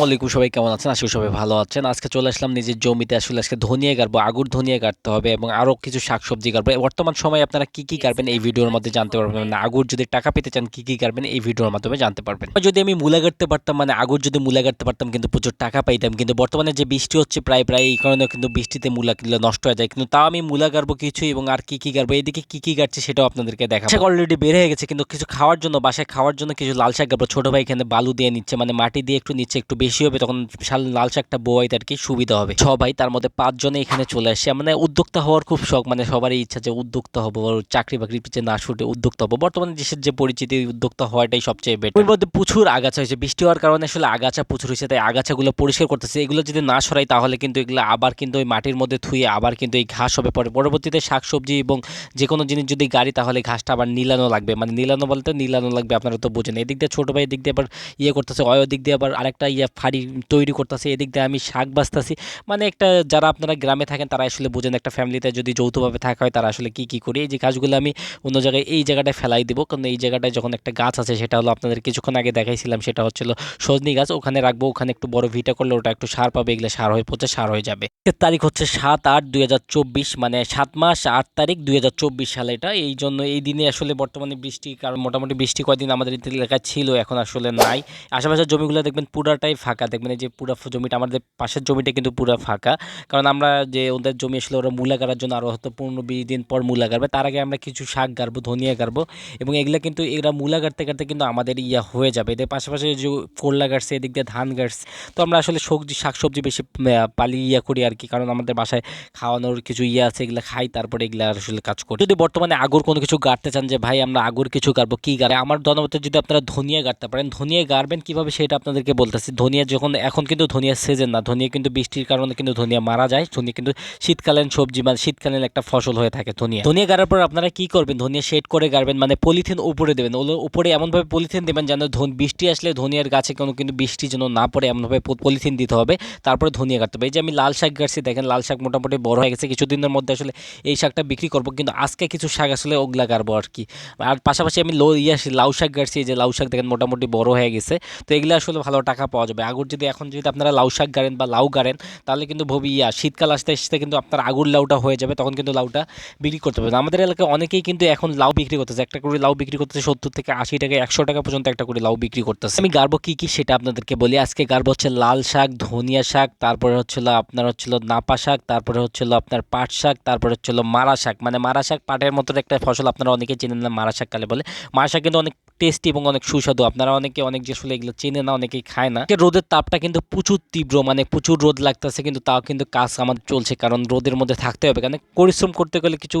আসসালামু আলাইকুম সবাই কেমন আছেন? করি সবাই ভালো আছেন। আজকে চলে আসলাম নিজের জমিতে, আসলে আজকে ধনিয়া গাড়বো আগুর ধনিয়া কাটতে হবে এবং আরও কিছু শাকসবজি কাটবো। বর্তমান সময়ে আপনারা কী কী কাটবেন এই ভিডিওর মধ্যে জানতে পারবেন। মানে আগুর যদি টাকা পেতে চান, কী কী কাটবেন এই ভিডিওর মাধ্যমে জানতে পারবেন। যদি আমি মূলা কাটতে পারতাম মানে আগুর যদি মূলা কাটতে পারতাম, কিন্তু প্রচুর টাকা পাইতাম, কিন্তু বর্তমানে যে বৃষ্টি হচ্ছে প্রায় প্রায় এই কারণে কিন্তু বৃষ্টিতে মূলা কিনলে নষ্ট হয়ে যায়। কিন্তু তাও আমি মূলা কাটবো কিছু এবং আর কী কী কাটবো এইদিকে কী কী কাটছে সেটাও আপনাদেরকে দেখা অলরেডি বের হয়ে গেছে, কিন্তু কিছু খাওয়ার জন্য, বাসায় খাওয়ার জন্য কিছু লাল শাক কাটবো। ছোটো ভাই এখানে বালু দিয়ে নিচ্ছে মানে মাটি দিয়ে একটু নিচ্ছে, একটু বেশি হবে, তখন শাল, লাল শাকটা বোয়াইতে আর কি সুবিধা হবে। সবাই তার মধ্যে পাঁচজনে এখানে চলে আসে। মানে উদ্যোক্তা হওয়ার খুব শখ মানে সবারই ইচ্ছা যে উদ্যোক্তা হব চাকরি বাকরির পিছিয়ে না ছুটে উদ্যোক্তা হব। বর্তমানে দেশের যে পরিচিতি উদ্যোক্তা হওয়াটাই সবচেয়ে বেটার মধ্যে প্রচুর আগাছা হয়েছে। বৃষ্টি হওয়ার কারণে আসলে আগাছা প্রচুর হয়েছে, তাই আগাছাগুলো পরিষ্কার করতেছে। এগুলো যদি না সরাই, তাহলে কিন্তু এগুলো আবার কিন্তু ওই মাটির মধ্যে থুয়ে আবার কিন্তু এই ঘাস হবে। পরে, পরবর্তীতে শাকসবজি এবং যে কোনো জিনিস যদি গাড়ি, তাহলে ঘাসটা আবার নিলানো লাগবে। মানে নিলানো বলতে নিলানো লাগবে, আপনারা তো বোঝেন। এদিক দিয়ে ছোটো ভাই, এদিক দিয়ে আবার ইয়ে করতেছে, অয় দিক দিয়ে আবার আরেকটা ইয়ে ফাড়ি তৈরি করতেছে, এদিক দিয়ে আমি শাক বাঁচতেছি। মানে একটা যারা আপনারা গ্রামে থাকেন, তারা আসলে বোঝেন একটা ফ্যামিলিতে যদি যৌথভাবে থাকা হয়, তারা আসলে কি কি করি? এই যে গাছগুলো আমি অন্য জায়গায়, এই জায়গাটায় ফেলাই দিব। কারণ এই জায়গাটায় যখন একটা গাছ আছে, সেটা হলো আপনাদের কিছুক্ষণ আগে দেখাইছিলাম, সেটা হচ্ছিল সজনি গাছ। ওখানে রাখব, ওখানে একটু বড় ভিটা করলে ওটা একটু সার পাবে, এগুলো সার হয়ে, পচে সার হয়ে যাবে। তারিখ হচ্ছে সাত আট দুই মানে সাত মাস আট তারিখ দুই হাজার চব্বিশ সালে এটা। এই জন্য এই দিনে আসলে বর্তমানে বৃষ্টি, কারণ মোটামুটি বৃষ্টি কয়দিন আমাদের এলাকায় ছিল, এখন আসলে নাই। আশেপাশের জমিগুলো দেখবেন পুরাটাই ফাঁকা। দেখবেন যে পুরা জমিটা, আমাদের পাশের জমিটা কিন্তু পুরা ফাঁকা। কারণ আমরা যে ওদের জমি আসলে ওরা মূলা গাড়ার জন্য আরও হয়তো পনেরো বিশ দিন পর মূলা গাড়বে। তার আগে আমরা কিছু শাক গাড়বো, ধনিয়া গাড়বো এবং এগুলা কিন্তু, এরা মূলা গাড়তে গাড়তে কিন্তু আমাদের ইয়া হয়ে যাবে। এদের পাশাপাশি যে করলা গাড়ছে, এদিক দিয়ে ধান গাড়ছে। তো আমরা আসলে সবজি, শাকসবজি বেশি পালি ইয়া করি আর কি। কারণ আমাদের বাসায় খাওয়ানোর কিছু ইয়ে আছে, এগুলো খাই, তারপরে এগুলো আসলে কাজ করি। যদি বর্তমানে আগুর কোনো কিছু গাড়তে চান যে, ভাই, আমরা আগুর কিছু গাড়বো, কি গাড়ে? আমার জনমতে যদি আপনারা ধনিয়া গাড়তে পারেন, ধনিয়া গাড়বেন কীভাবে সেটা আপনাদেরকে বলতেছি। ধনিয়া যখন, এখন কিন্তু ধনিয়া সিজন না। ধনিয়া কিন্তু বৃষ্টির কারণে কিন্তু ধনিয়া মারা যায়। ধনিয়া কিন্তু শীতকালীন সবজি মানে শীতকালীন একটা ফসল হয়ে থাকে ধনিয়া। ধনিয়া গাড়ার পর আপনারা কি করবেন? ধনিয়া শেড করে গাড়বেন মানে পলিথিন উপরে দেবেন। ওগুলো উপরে এমনভাবে পলিথিন দেবেন যেন ধন- বৃষ্টি আসলে ধনিয়ার গাছে কোনো কিন্তু বৃষ্টি যেন না পড়ে, এমনভাবে পলিথিন দিতে হবে। তারপরে ধনিয়া কাটতে হবে। এই যে আমি লাল শাক গাড়ছি দেখেন লাল শাক মোটামুটি বড় হয়ে গেছে। কিছুদিনের মধ্যে আসলে এই শাকটা বিক্রি করব, কিন্তু আজকে কিছু শাক আসলে ওগুলা গাড়বো আর কি। আর পাশাপাশি আমি লো ইয়ে লাউ শাক এই যে লাউ শাক দেখেন মোটামুটি বড় হয়ে গেছে। তো এগুলো আসলে ভালো টাকা পাওয়া যাবে। আগুর যদি এখন যদি আপনারা লাউ শাক গাড়েন বা লাউ গাড়েন, তাহলে কিন্তু ভবি, ইয়া, শীতকাল আসতে আসতে কিন্তু আপনার আগুর লাউটা হয়ে যাবে, তখন কিন্তু লাউটা বিক্রি করতে পারবেন। আমাদের এলাকায় অনেকেই কিন্তু এখন লাউ বিক্রি করতেছে। একটা করে লাউ বিক্রি করতেছে সত্তর থেকে আশি টাকা, একশো টাকা পর্যন্ত একটা করে লাউ বিক্রি করতেছে। আমি গাড়বো কী কী সেটা আপনাদেরকে বলি। আজকে গাড়বো হচ্ছে লাল শাক, ধনিয়া শাক, তারপরে হচ্ছিল আপনার হচ্ছিল নাপা শাক, তারপরে হচ্ছিল আপনার পাট শাক, তারপরে হচ্ছিল মারা শাক। মানে মারা শাক পাটের মতো একটা ফসল আপনারা অনেকেই চেনেন না, মারা শাক কালে বলে। মারা শাক কিন্তু অনেক টেস্টি এবং অনেক সুস্বাদু। আপনারা অনেকে অনেক যে আসলে এগুলো চেনে না, অনেকেই খায় না। রোদের তাপটা কিন্তু প্রচুর তীব্র মানে প্রচুর রোদ লাগতেছে কিন্তু তাও কিন্তু কাজ আমাদের চলছে কারণ রোদের মধ্যে থাকতে হবে। কারণ পরিশ্রম করতে গেলে কিছু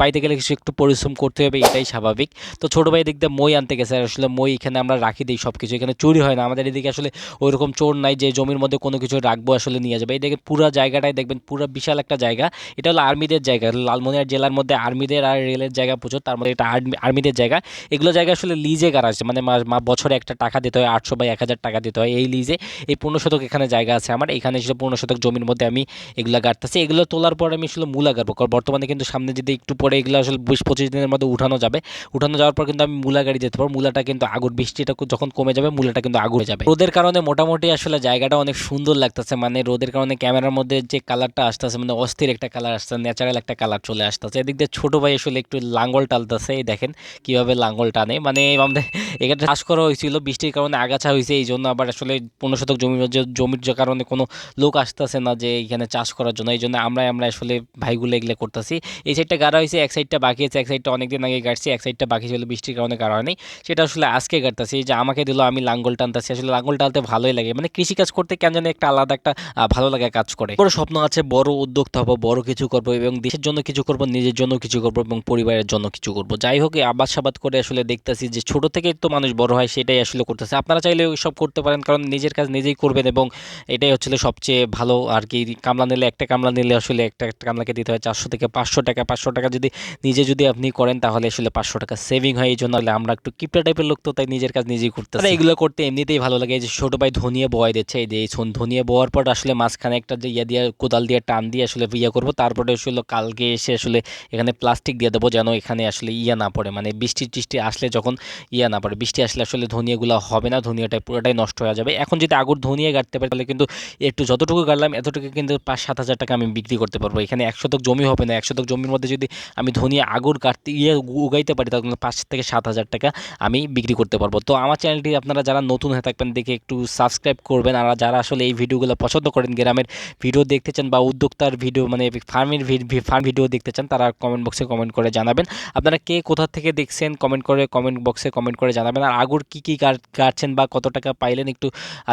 পাইতে গেলে কিছু একটু পরিশ্রম করতে হবে, এটাই স্বাভাবিক। তো ছোটো ভাই দিয়ে মই আনতে গেছে। আসলে মই এখানে আমরা রাখি দিই সব কিছু এখানে চুরি হয় না। আমাদের এদিকে আসলে ওইরকম চোর নাই যে জমির মধ্যে কোনো কিছু রাখব আসলে নিয়ে যাবে। এই দেখেন পুরো জায়গাটাই দেখবেন পুরো বিশাল একটা জায়গা। এটা হলো আর্মিদের জায়গা। লালমনিরহাট জেলার মধ্যে আর্মিদের আর রেলের জায়গা প্রচুর। তার মধ্যে এটা আর্মি, আর্মিদের জায়গা। এগুলো জায়গা আসলে লিজে গাড়া আছে মানে বছরে একটা টাকা দিতে হয়, আটশো বা এক হাজার টাকা দিতে হয় এই লিজে এই পূর্ণ শতক এখানে জায়গা আছে আমার। এখানে এসে পূর্ণ শতক জমির মধ্যে আমি এগুলো গাড়তেছি এগুলো তোলার পর আমি আসলে মূলা গাড়বো। কারণ বর্তমানে কিন্তু সামনে যদি একটু পরে এগুলো আসলে বিশ পঁচিশ দিনের মধ্যে উঠানো যাবে। উঠানো যাওয়ার পর কিন্তু আমি মূলা গাড়ি যেতে পারব। মূলাটা কিন্তু আগুর বৃষ্টিটা যখন কমে যাবে, মূলাটা কিন্তু আগুরে যাবে। রোদের কারণে মোটামুটি আসলে জায়গাটা অনেক সুন্দর লাগতেছে। মানে রোদের কারণে ক্যামেরার মধ্যে যে কালারটা আসতেছে মানে অস্থির একটা কালার আসছে ন্যাচারাল একটা কালার চলে আসতেছে। এদিক দিয়ে ছোটো ভাই আসলে একটু লাঙ্গল টালতেছে। এই দেখেন কীভাবে লাঙ্গল টানে। মানে আমাদের এখানে চাষ করা হয়েছিল, বৃষ্টির কারণে আগাছা হয়েছে, এই জন্য আবার আসলে পনেরো শতক জমির জমির যে কারণে কোনো লোক আসতেছে না যে এখানে চাষ করার জন্য, এই জন্য আমরা আমরা আসলে ভাইগুলো এগুলো করতেছি। এই সাইডটা গাড়া হয়েছে, এক সাইডটা বাকি আছে, এক সাইডটা অনেকদিন আগে গাড়ছি, এক সাইডটা বাকি ছিল, বৃষ্টির কারণে গাড়া হয়নি। সেটা আসলে আজকে গাড়তেছি যে আমাকে দিল, আমি লাঙ্গল টানতেছি, আসলে লাঙ্গল টানতে ভালোই লাগে। মানে কৃষি কাজ করতে কেন জানি একটা আলাদা একটা ভালো লাগে কাজ করে। বড় স্বপ্ন আছে, বড় উদ্যোক্তা হব বড় কিছু করব এবং দেশের জন্য কিছু করব, নিজের জন্য কিছু করব এবং পরিবারের জন্য কিছু করব। যাই হোক আবাদ সাবাদ করে আসলে দেখতেছি যে ছোট থেকে তো মানুষ বড় হয়, সেটাই আসলে করতেছে। আপনারা চাইলে সব করতে পারেন, কারণ নিজের কাজ নিজেই করবেন এবং এটাই হচ্ছে সবচেয়ে ভালো। আর কি কামলা নিলে একটা কামলা নিলে আসলে একটা একটা কামলাকে দিতে হয় চারশো থেকে পাঁচশো টাকা। পাঁচশো টাকা যদি নিজে যদি আপনি করেন, তাহলে আসলে পাঁচশো টাকা সেভিং হয়, এই জন্য আমরা একটু কিপটা টাইপের লোক তো, তাই নিজের কাজ নিজেই করতে। এগুলো করতে এমনিতেই ভালো লাগে যে ছোটো ভাই ধনিয়া বয় দিচ্ছে, এই যে ধনিয়া বওয়ার পর আসলে মাঝখানে একটা যে ইয়া দিয়ে, কোদাল দিয়ে টান দিয়ে আসলে ইয়া করব, তারপরে আসলে কালকে এসে আসলে এখানে প্লাস্টিক দিয়ে দেবো, যেন এখানে আসলে ইয়া না পড়ে। মানে বৃষ্টি টিষ্টি আসলে যখন ইয়া না পারে। বৃষ্টি আসলে আসলে ধনিয়াগুলো হবে না ধনিয়াটা পুরোটাই নষ্ট হয়ে যাবে। এখন যদি আগুর ধনিয়া গাড়তে পারি, তাহলে কিন্তু একটু যতটুকু গাড়লাম, এতটুকু কিন্তু পাঁচ সাত হাজার টাকা আমি বিক্রি করতে পারব। এখানে এক শতক জমি হবে না, এক শতক জমির মধ্যে যদি আমি ধনিয়া আগুর কাটতে ইয়ে উগাইতে পারি, তাহলে পাঁচ থেকে সাত হাজার টাকা আমি বিক্রি করতে পারব। তো আমার চ্যানেলটি আপনারা যারা নতুন হয়ে থাকবেন, দেখে একটু সাবস্ক্রাইব করবেন। আর যারা আসলে এই ভিডিওগুলো পছন্দ করেন, গ্রামের ভিডিও দেখতে চান বা উদ্যোক্তার ভিডিও মানে ফার্মের ফার্ম ভিডিও দেখতে চান, তারা কমেন্ট বক্সে কমেন্ট করে জানাবেন। আপনারা কে কোথা থেকে দেখছেন কমেন্ট করে কমেন্ট বক্সে কমেন্ট করে জানাবেন। আর আগুর কী কী কাটছেন বা কত টাকা পাইলেন একটু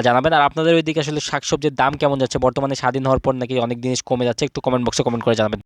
জানাবেন। আর আপনাদের ওইদিকে আসলে শাকসবজির দাম কেমন যাচ্ছে? বর্তমানে স্বাধীন হওয়ার পর নাকি অনেক জিনিস কমে যাচ্ছে? একটু কমেন্ট বক্সে কমেন্ট করে জানাবেন।